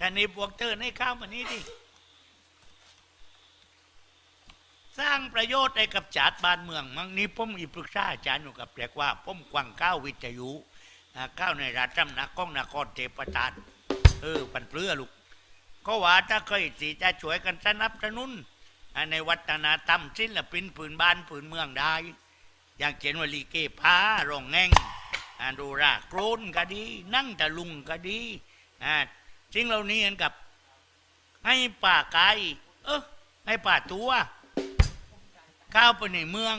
แค่นี้พวกเธอในข้าวมันนี้ดิ สร้างประโยชน์ให้กับชาติบ้านเมือง มังนี้ผมอีปรึกษาอาจารย์อยู่กับแปลกว่าผมกวังก้าววิทยุก้าวในราชำนักก้องนครเทพตานเออปันเปลือลูกก็ว่าถ้าเคยสิจะช่วยกันสนับสนุนในวัฒนธรรมศิลปินผืนบ้านผืนเมืองได้ อย่างเช่นวลีเกพารองแง่งอ่าดูราโกรนก็ดี นั่งตะลุงก็ดี สิ่งเหล่านี้กันกับ ให้ป่าไก่เออให้ป่าตัวเข้าวไปในเมือง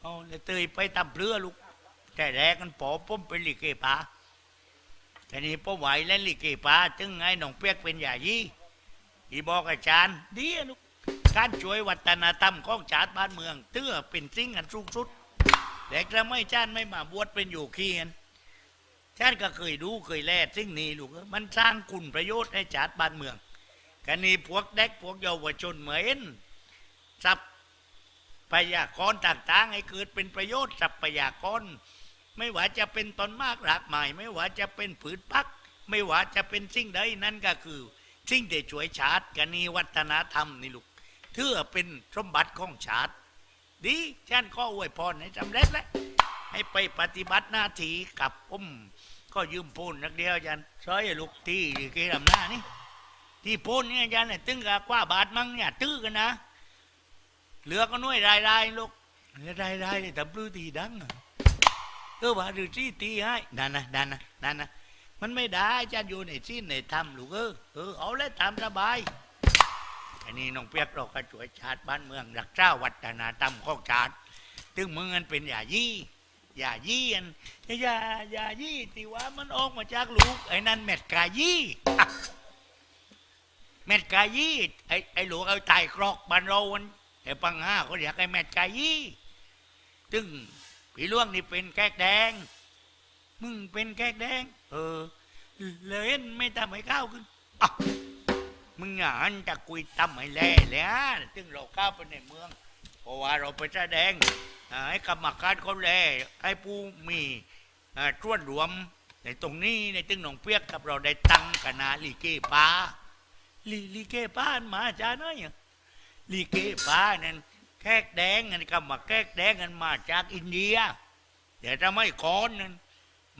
เอาแล้วเตยไปตำเรือลูก แต่แรกกันปอผมเป็นลิเกพาแต่นี้พ่อไหวและลิเกพาถึงไอ้หนองเปียกเป็นใหญ่ยี่อีบอกอาจารย์ดีลูกการช่วยวัฒนธรรมของชาติบ้านเมืองเตื้อเป็นสิ่งอันสูงสุดแต่กระไม่ชาติไม่มาบวชเป็นอยู่ขี้กัน ชาติก็เคยดูเคยแลสิ่งนี้ลูกมันสร้างคุณประโยชน์ให้ชาติบ้านเมืองกันนี้พวกเด็กพวกเยาวชนเหมือนทรัพยากรต่างๆ ให้เกิดเป็นประโยชน์ทรัพยากร ไม่ว่าจะเป็นตนมากรากไม้ไม่ว่าจะเป็นผืนพัก ไม่ว่าจะเป็นสิ่งใดนั่นก็คือ สิ่งที่ช่วยชาติกันนี้วัฒนธรรมนี่ลูกเถื่อเป็นสมบัติของชาติ ดีฉันก็อวยพรให้สำเร็จแล้ว ให้ไปปฏิบัติหน้าที่กับผมก็ยืมปูนนักเดียวยันซอยลูกที่เกลำหน้านี่ที่ปูนเนี่ยยันเนี่ยตึงกับกว่าบาทมั้งเนี่ยตื้อกันนะเหลือก็น้อยรายรายๆลูกแล้วรายรายๆเนี่ยทำปลื้อตีดังเออว่าดูที่ตีให้นั่นนะนั่นนะนั่นนะมันไม่ได้จะอยู่ในที่ในทำลูกเออเออเอาเลยตามสบายอันนี้น้องเปียกเราก็ช่วยชาติบ้านเมืองรักษาวัฒนธรรมของชาติถึงเมืองมันเป็นอย่ายี่ อย่ายี่อันอย่าอย่ายี่ที่ว่ามันออกมาจากลูกไอ้นั่นเม็ดกายี่อะเม็ดกายี่ไอ้ไอ้ลูกเอาไตกรอกบ้านเราวันไอ้ปังห้าเขาเรียกไอ้เม็ดกายี่ถึงพี่ล่วงนี่เป็นแก๊กแดง มึงเป็นแก๊กแดง เออเลยไม่ทำให้ข้าวขึ้นอะมึงอะอันจะคุยตำให้แล่แล้วซึ่งเราเข้าไปในเมืองเพราะว่าเราไปแสดง ให้กรรมการเขาแลให้ผู้มีอ่วนรวม ในตรงนี้ในตึงหนองเปียกกับเราได้ตั้งคณะลีเกป้าลีลีเกป้านมาจากไหนอะลีเกป้านั่นแขกแดงอันก็มาแขกแดงกันมาจากอินเดียเดี๋ยวจะไม่ก่อนนั้น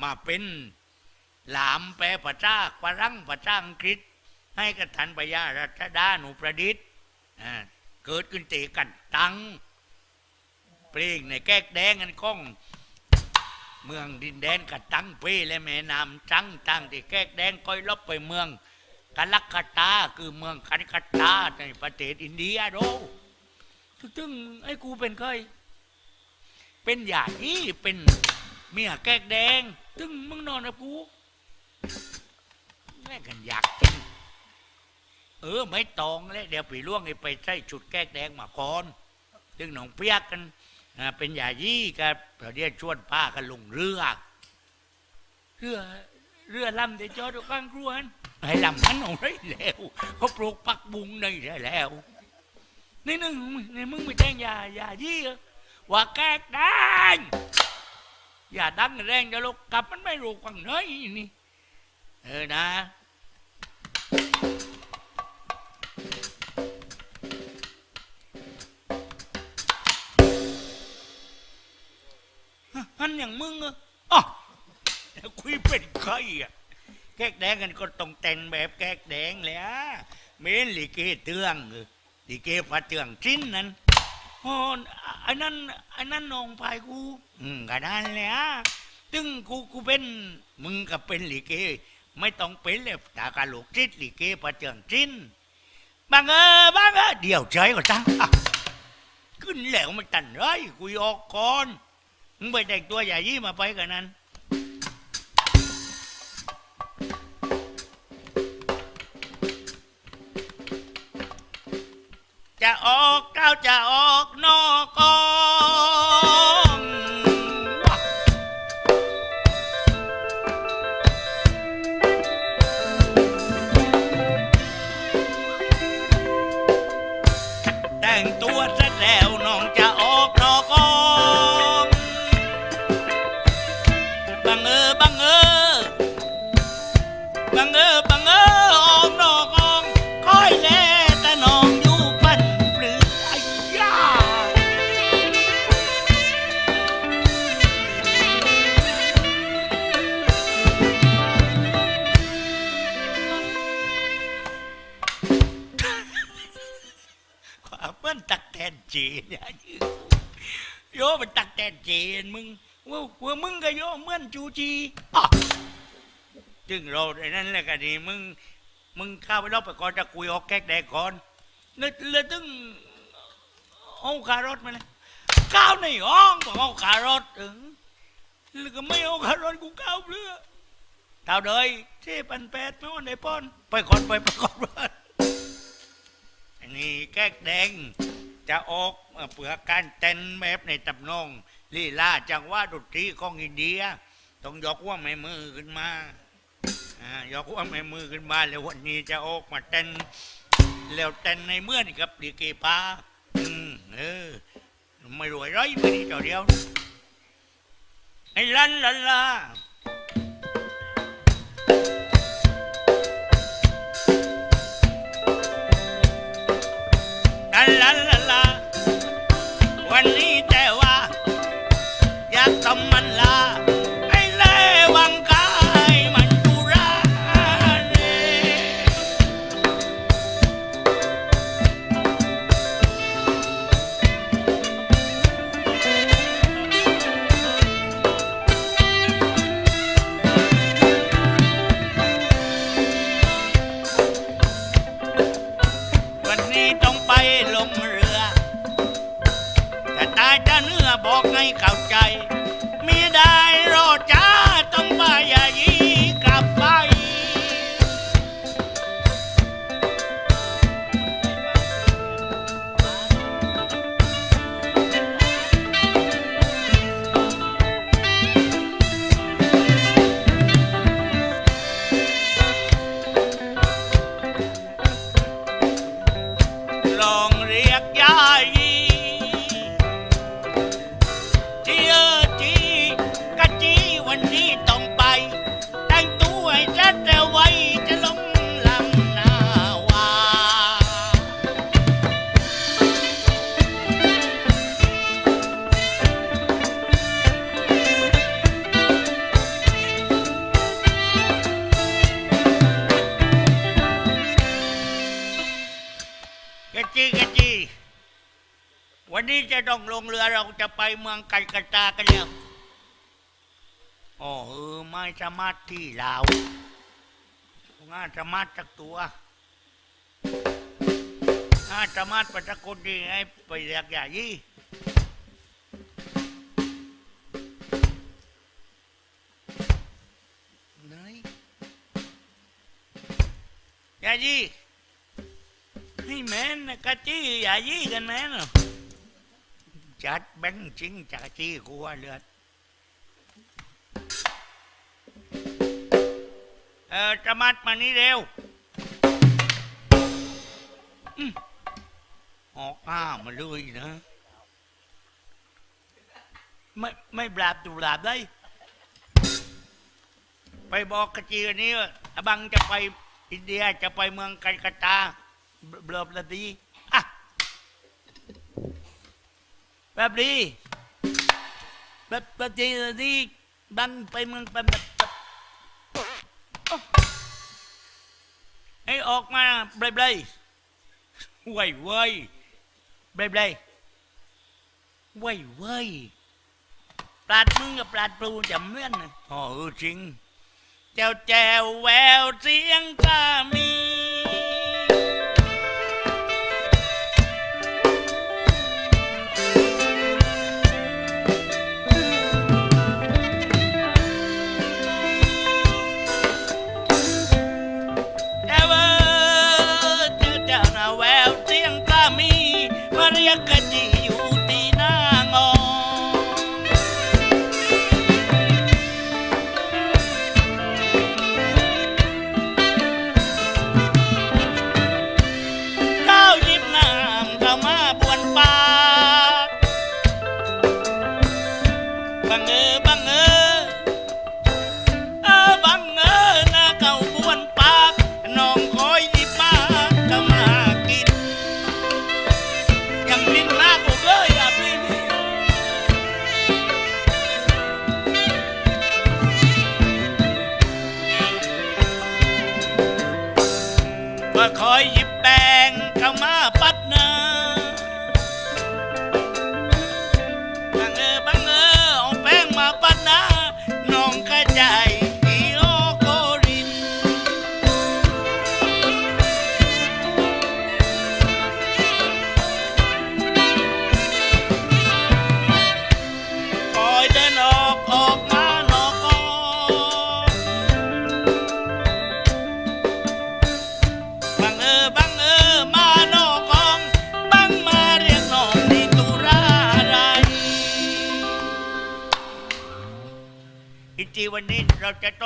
มาเป็นหลามแปลภาษาฝรั่งภาษาอังกฤษ ให้กับทันปยารัชดาหนูประดิษฐ์เกิดขึ้นเตกันตัง เพลงในแก้กแดงกันก้อง เมืองดินแดนกัตังเพและแม่น้ำจังตังที่แก้กแดงก้อยลบไปเมืองกาลักกตาคือเมืองคันคตาในประเทศอินเดียโดตึงไอ้กูเป็นใครเป็นหยาดีเป็นเมียแก้กแดงตึงมึงนอนกับกูแม่กันอยากกินเออไม่ตองเลยเดี๋ยวปีล่วงให้ไปใส่ชุดแก้กแดงมาก่อนซึ่งหนองเปียกกัน เป็นยายี่กับเดี๋ยวชวนป้ากันลงเรือ เรือเรือลำเดี๋ยวจอดอยู่ข้างครัวนั่นให้ลำมันเอาได้แล้วเขาปลูกปักบุงได้แล้วนี่นึงนี่มึงไม่แจ้งยายายี่ว่าแก้กแดงอย่าดังแรงจะลูกกลับมันไม่รู้ฟังเนยนี่เออนะ อย่างมึงอะอ๋อคุยเป็นใครอะแก๊กแดงกันก็ต้องแต่งแบบแก๊กแดงแหล้วเมนลิเกเตืองลิเกพระเตืองชิ้นนั้นโอ้ไอ้นั่นไอ้นั่นนองพายกูอืมก็นั่นแหละตึงกูกูเป็นมึงก็เป็นลิเก ไม่ต้องเป็นเลยตากาลูกจิตลิเกพระเตืองชิ้นบางเออบางเออเดี๋ยวใจก็ตั้งอะขึ้นแล้วไม่ตันไรกูยออกก่อน มึงไปแต่งตัวใหญ่ยี่มาไปกันนั้น จะออกก้าวจะออกนอกกอ ก็โยเหมือนจูจีจึงเราไอ้นั่นแหละกันดีมึงมึงข้าไปรอบไปก่อนจะคุยออกแก๊กแดกก่อนแล้วแล้วตึงเอาคารถมาเลยก้าวในห้องบอกเอาคารถเออแล้วก็ไม่เอาคารถกูก้าวเรือเท่าเดยเท่ปันแปดไม่วันไหนป้อน ไปก่อนไปไปก่อนเพื่อนอันนี้แก้กแดงจะออกเปือการเต้นแบบในตำนองลีลาจังว่าดนตรีของอินเดีย ต้องยกว่าแม่มือขึ้นมาอ่ายกว่าแม่มือขึ้นมาแล้ววันนี้จะออกมาเต้นแล้วเต้นในเมื่อนกับดีเกพาอืมเออไม่รวยร้อยไม่ดีต่อเดียวไอ้ลันลันลาลาลาลาลาวันนี้แต่ว่า อยากทำมันลา จะเนื้อบอกให้เข้าใจ วันนี้จะต้องลงเรือเราจะไปเมืองกัลกตากันแล้วอ๋อเออไม่สามารถที่ลาวงาสามารถจากตัวงาสามารถประชคนดีให้ไปเรียกอย่ายี่ไหนอย่ายี่ให้แม่นกะจี้อย่ายี่กันแม่นเหรอ จัดแบงจริงจากจี้กูว่าเลือดเออจะมัดมานี่เร็วออกอ้ามาเลยนะ ไม่ไม่บลาบตุบลาบได้ ไปบอกกะจีอันนี้ว่าอบังจะไปอินเดียจะไปเมืองกัลกัตตาเบลอบละดีอะ แบบดีแบบแบบดีดีบังไปเมืองแบบแบบไอ้ออกมาเบลเบลเว้ยเว้ยเบลเบลเว้ยเว้ยปลาดมึงกับปลาดปลูจะเมือนนะอ๋อจริงแจวแจวแววเสียงกามี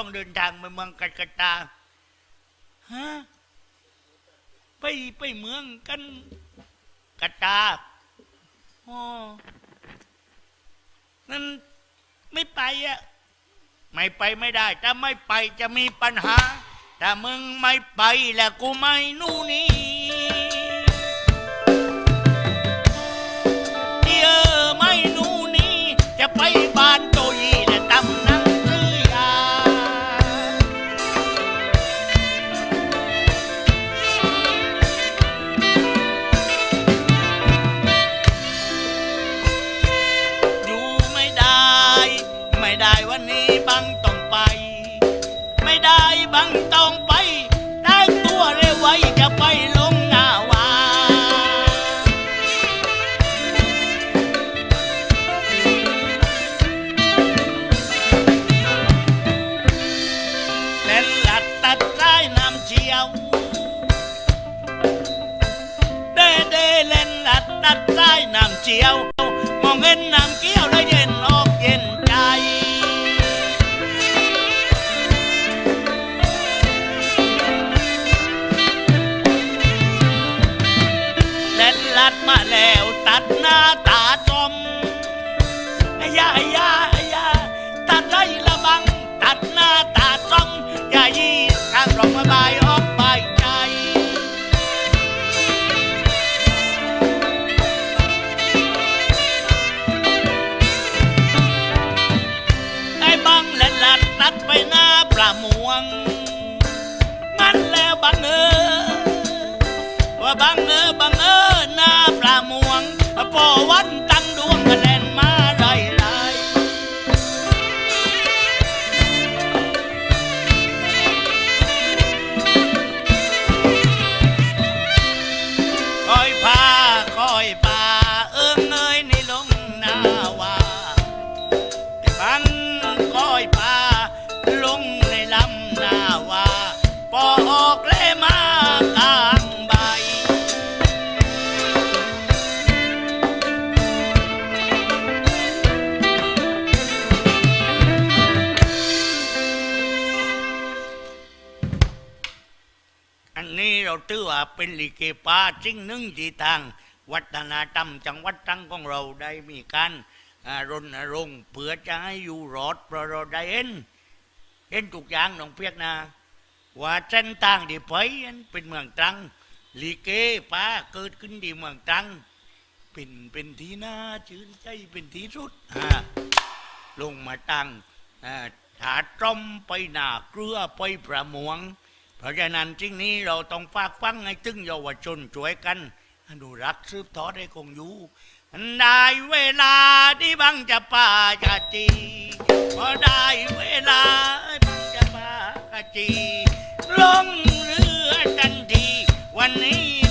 ต้องเดินทางไปเมืองกัลกตาฮะไปไปเมืองกันกัตตาอ๋อนั่นไม่ไปอะไม่ไปไม่ได้ ถ้าไม่ไปจะมีปัญหา ถ้ามึงไม่ไปแล้วกูไม่นู่นนี่ น้ อบังเออหน้าปลาหมวงพอวันตั้ เป็นลิเกปาสิ่งหนึ่งที่ทาง วัฒนธรรมจังหวัดตรังของเราได้มีการรณรงค์เพื่อจะให้อยู่รอดเพราะเราได้เห็นเห็นทุกอย่างน้องเพียกนาว่าเส้นทางที่ไปเป็นเมืองตรังลิเกป้าเกิดขึ้นที่เมืองตรัง เป็นเป็นที่น่าชื่นใจเป็นที่สุดลงมาตั้งอ่าถาตรมไปหนาเกลือไปประมวง เพราะฉะนั้นจริงนี้เราต้องฝากฟังให้ถึงเยาวชนช่วยกันดูรักสืบทอดให้คงอยู่ได้เวลาที่บังจะป่าจะจีพอได้เวลาบังจะป่าจะจีลงเรือทันทีวันนี้